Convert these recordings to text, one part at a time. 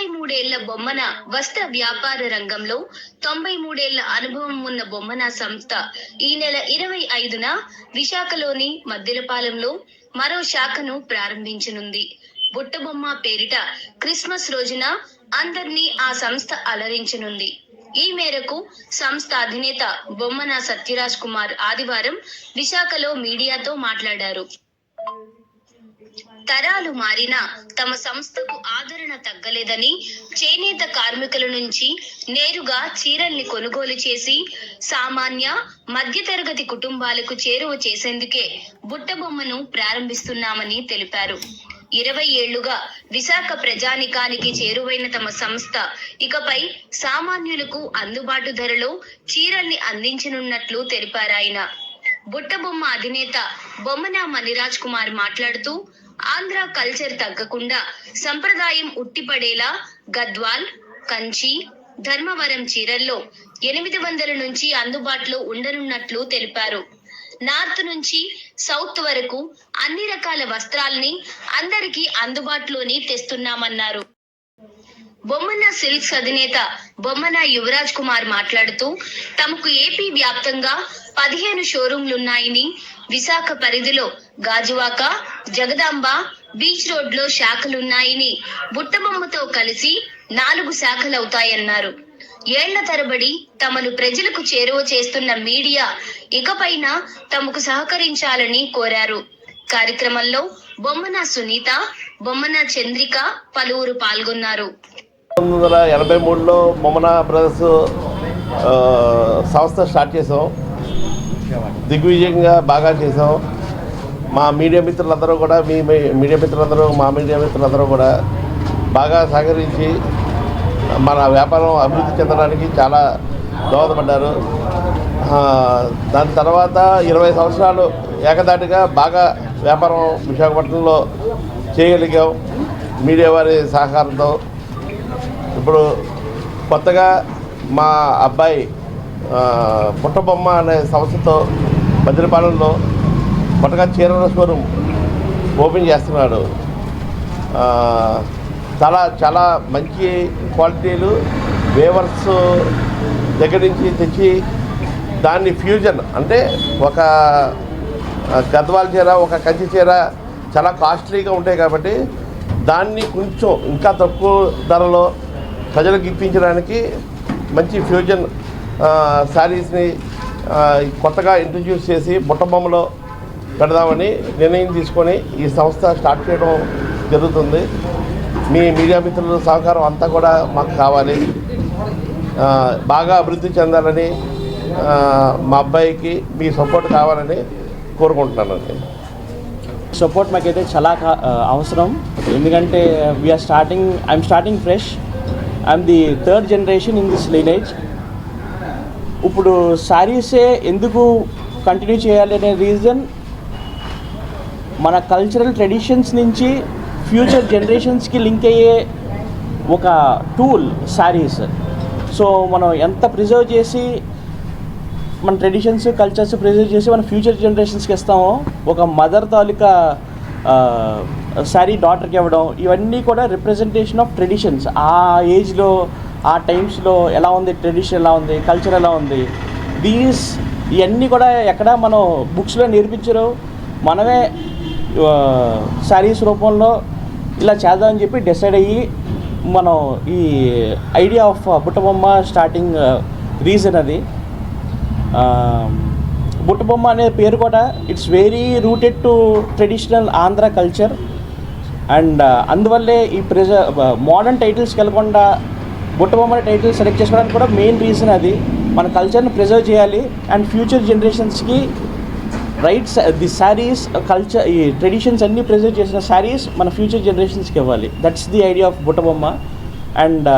తొంభై మూడేళ్ళ బొమ్మన వస్త్ర వ్యాపార రంగంలో తొంభై మూడేళ్ళ అనుభవం ఉన్న బొమ్మన సంస్థ ఈ నెల ఇరవై ఐదున విశాఖలోని మద్దిలపాలెంలో మరో శాఖను ప్రారంభించనుంది. బుట్టబొమ్మ పేరిట క్రిస్మస్ రోజున అందర్నీ ఆ సంస్థ అలరించనుంది. ఈ మేరకు సంస్థ అధినేత బొమ్మన సత్యరాజ్ కుమార్ ఆదివారం విశాఖలో మీడియాతో మాట్లాడారు. తరాలు మారినా తమ సంస్థకు ఆదరణ తగ్గలేదని చేనేత కార్మికుల నుంచి నేరుగా చీరల్ని కొనుగోలు చేసి సామాన్య మధ్యతరగతి కుటుంబాలకు చేరువ చేసేందుకే బుట్టబొమ్మను ప్రారంభిస్తున్నామని తెలిపారు. ఇరవై ఏళ్ళుగా విశాఖ ప్రజానికానికి చేరువైన తమ సంస్థ ఇకపై సామాన్యులకు అందుబాటు ధరలో చీరల్ని అందించనున్నట్లు తెలిపారాయన బుట్టబొమ్మ అధినేత బొమ్మన మణిరాజ్ కుమార్ మాట్లాడుతూ ఆంధ్ర కల్చర్ తగ్గకుండా సంప్రదాయం ఉట్టిపడేలా గద్వాల్ కంచి ధర్మవరం చీరల్లో ఎనిమిది వందల నుంచి అందుబాటులో ఉండనున్నట్లు తెలిపారు. నార్త్ నుంచి సౌత్ వరకు అన్ని రకాల వస్త్రాల్ని అందరికీ అందుబాటులోని తెస్తున్నామన్నారు. బొమ్మన సిల్క్స్ అధినేత బొమ్మన యువరాజ్ కుమార్ మాట్లాడుతూ తమకు ఏపీ వ్యాప్తంగా పదిహేను షోరూంలున్నాయని విశాఖ పరిధిలో గాజువాక జగదాంబ బీచ్ రోడ్లో శాఖలున్నాయని బుట్టబొమ్మతో కలిసి నాలుగు శాఖలవుతాయన్నారు. ఏళ్ళ తరబడి తమను ప్రజలకు చేరువ చేస్తున్న మీడియా ఇకపైన తమకు సహకరించాలని కోరారు. కార్యక్రమంలో బొమ్మన సునీత బొమ్మన చంద్రిక పలువురు పాల్గొన్నారు. పంతొమ్మిది వందల ఎనభై మూడులో బొమ్మన బ్రదర్స్ సంస్థ స్టార్ట్ చేసాం దిగ్విజయంగా బాగా చేసాం మా మీడియా మిత్రులందరూ కూడా మీ మీడియా మిత్రులందరూ మా మీడియా మిత్రులందరూ కూడా బాగా సహకరించి మన వ్యాపారం అభివృద్ధి చెందడానికి చాలా దోహదపడ్డారు. దాని తర్వాత ఇరవై సంవత్సరాలు ఏకదాటిగా బాగా వ్యాపారం విశాఖపట్నంలో చేయగలిగాం మీడియా వారి సహకారంతో. ఇప్పుడు కొత్తగా మా అబ్బాయి పుట్టబొమ్మ అనే సంస్థతో మద్దిలపాలెంలో కొత్తగా చీరల స్వరం ఓపెన్ చేస్తున్నాడు. చాలా చాలా మంచి క్వాలిటీలు వేవర్స్ దగ్గర నుంచి తెచ్చి దాన్ని ఫ్యూజన్ అంటే ఒక గద్వాల చీర ఒక కంచి చీర చాలా కాస్ట్లీగా ఉంటాయి కాబట్టి దాన్ని కొంచెం ఇంకా తక్కువ ధరలో ప్రజలకు ఇప్పించడానికి మంచి ఫ్యూజన్ శారీస్ని కొత్తగా ఇంట్రడ్యూస్ చేసి బుట్టబొమ్మలో పెడదామని నిర్ణయం తీసుకొని ఈ సంస్థ స్టార్ట్ చేయడం జరుగుతుంది. మీ మీడియా మిత్రుల సహకారం అంతా కూడా మాకు కావాలి. బాగా అభివృద్ధి చెందాలని మా అబ్బాయికి మీ సపోర్ట్ కావాలని కోరుకుంటున్నానండి సపోర్ట్ మాకైతే చాలా అవసరం. ఎందుకంటే we're starting I'm starting fresh I'm the third generation in this lineage ఇప్పుడు శారీసే ఎందుకు కంటిన్యూ చేయాలి అనే రీజన్ మన కల్చరల్ ట్రెడిషన్స్ నుంచి ఫ్యూచర్ జనరేషన్స్కి లింక్ అయ్యే ఒక టూల్ శారీస్ సో మనం ఎంత ప్రిజర్వ్ చేసి మన ట్రెడిషన్స్ కల్చర్స్ ప్రిజర్వ్ చేసి మన ఫ్యూచర్ జనరేషన్స్కి ఇస్తామో ఒక మదర్ తాలూకా శారీ డాటర్కి ఇవ్వడం ఇవన్నీ కూడా రిప్రజెంటేషన్ ఆఫ్ ట్రెడిషన్స్ ఆ ఏజ్లో ఆ టైమ్స్లో ఎలా ఉంది ట్రెడిషన్ ఎలా ఉంది కల్చర్ ఎలా ఉంది? దీస్ ఇవన్నీ కూడా ఎక్కడ మనం బుక్స్లో నేర్పించరు. మనమే శారీస్ రూపంలో ఇలా చేద్దామని చెప్పి డిసైడ్ అయ్యి మనం ఈ idea of Buttabomma starting reason అది. బుట్టబొమ్మ అనే పేరు కూడా it's very rooted to traditional Andhra culture and అందువల్లే ఈ ప్రెజ మోడర్న్ టైటిల్స్కి వెళ్ళకుండా బుట్టబొమ్మ టైటిల్ సెలెక్ట్ చేసుకోవడానికి కూడా మెయిన్ రీజన్ అది. మన కల్చర్ని ప్రిజర్వ్ చేయాలి. అండ్ ఫ్యూచర్ జనరేషన్స్కి రైట్స్ ది శారీస్ కల్చర్ ఈ ట్రెడిషన్స్ అన్నీ ప్రెజెంట్ చేసిన శారీస్ మన ఫ్యూచర్ జనరేషన్స్కి ఇవ్వాలి that's the idea of Buttabomma and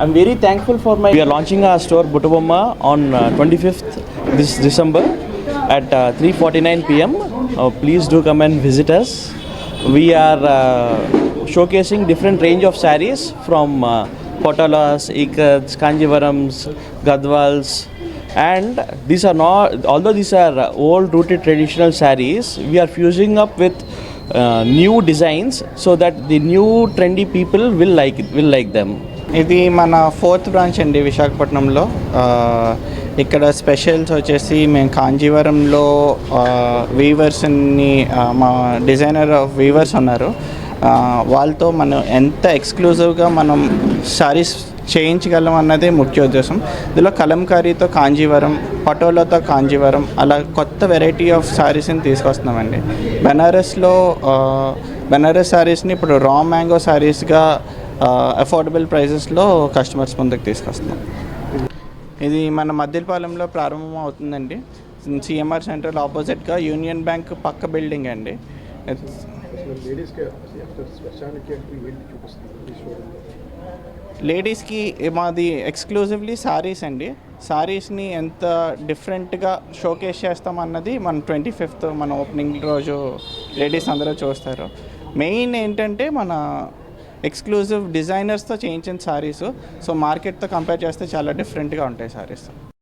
I'm very thankful for my you are launching a store Buttabomma on twenty fifth this December at uh, 3:49 p.m. Uh, please do come and visit us. We showcasing different range of saris from Patolas from uh, Kanjeevarams Gadwals and these are నా also these are old rooted traditional saris we're fusing up with new designs so that the new trendy people will like will like them ఇది మన fourth branch అండి విశాఖపట్నంలో. ఇక్కడ specials వచ్చేసి మేము కాంజీవరంలో వీవర్స్ని మా డిజైనర్ ఆఫ్ వీవర్స్ ఉన్నారు. వాళ్ళతో మనం ఎంత ఎక్స్క్లూజివ్గా మనం శారీస్ చేయించగలం అన్నదే ముఖ్య ఉద్దేశం. ఇందులో కలంకారీతో కాంజీవరం పటోలతో కాంజీవరం అలా కొత్త వెరైటీ ఆఫ్ శారీస్ని తీసుకొస్తున్నామండి. బెనారస్లో బెనారస్ శారీస్ని ఇప్పుడు రా మ్యాంగో శారీస్గా అఫోర్డబుల్ ప్రైజెస్లో కస్టమర్స్ ముందుకు తీసుకొస్తున్నాం ఇది మన మద్దిలపాలెంలో ప్రారంభం అవుతుందండి. సిఎంఆర్ సెంట్రల్ ఆపోజిట్గా యూనియన్ బ్యాంక్ పక్క బిల్డింగ్ అండి. లేడీస్కి స్పెషాలిటీ అంటే చూపిస్తుంది లేడీస్కి మాది ఎక్స్క్లూజివ్లీ సారీస్ అండి. సారీస్ని ఎంత డిఫరెంట్గా షోకేస్ చేస్తామన్నది మన ట్వంటీ ఫిఫ్త్ మన ఓపెనింగ్ రోజు లేడీస్ అందరూ చూస్తారు. మెయిన్ ఏంటంటే మన ఎక్స్క్లూజివ్ డిజైనర్స్తో చేయించిన సారీస్. సో మార్కెట్తో కంపేర్ చేస్తే చాలా డిఫరెంట్గా ఉంటాయి saris.